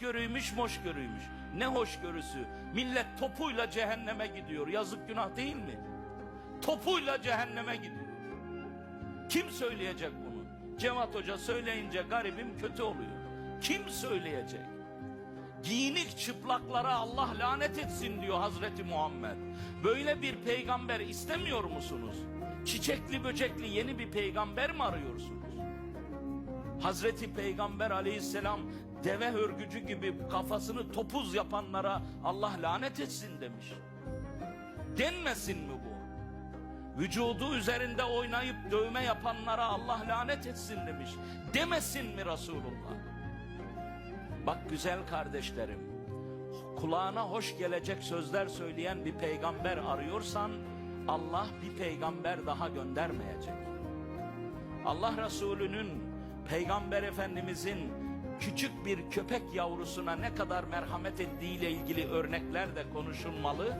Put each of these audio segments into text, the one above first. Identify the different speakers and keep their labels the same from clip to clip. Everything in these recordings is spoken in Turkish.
Speaker 1: hoşgörüymüş moşgörüymüş. Ne hoşgörüsü. Millet topuyla cehenneme gidiyor. Yazık günah değil mi? Topuyla cehenneme gidiyor. Kim söyleyecek bunu? Cevat Hoca söyleyince garibim kötü oluyor. Kim söyleyecek? Giyinik çıplaklara Allah lanet etsin diyor Hazreti Muhammed. Böyle bir peygamber istemiyor musunuz? Çiçekli böcekli yeni bir peygamber mi arıyorsunuz? Hazreti Peygamber aleyhisselam deve hörgücü gibi kafasını topuz yapanlara Allah lanet etsin demiş. Denmesin mi bu? Vücudu üzerinde oynayıp dövme yapanlara Allah lanet etsin demiş. Demesin mi Resulullah? Bak güzel kardeşlerim, kulağına hoş gelecek sözler söyleyen bir peygamber arıyorsan Allah bir peygamber daha göndermeyecek. Allah Resulü'nün Peygamber Efendimizin küçük bir köpek yavrusuna ne kadar merhamet ettiğiyle ilgili örnekler de konuşulmalı.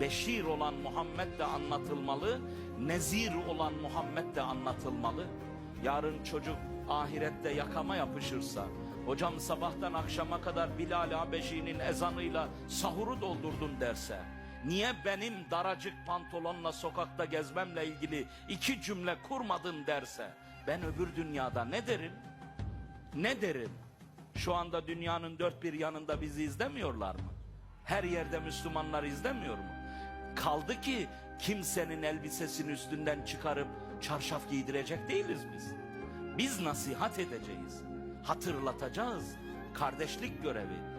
Speaker 1: Beşir olan Muhammed de anlatılmalı. Nezir olan Muhammed de anlatılmalı. Yarın çocuk ahirette yakama yapışırsa, hocam sabahtan akşama kadar Bilal Habeşi'nin ezanıyla sahuru doldurdun derse, niye benim daracık pantolonla sokakta gezmemle ilgili iki cümle kurmadın derse, ben öbür dünyada ne derim? Ne derim? Şu anda dünyanın dört bir yanında bizi izlemiyorlar mı? Her yerde Müslümanlar izlemiyor mu? Kaldı ki kimsenin elbisesini üstünden çıkarıp çarşaf giydirecek değiliz biz. Biz nasihat edeceğiz. Hatırlatacağız. Kardeşlik görevi.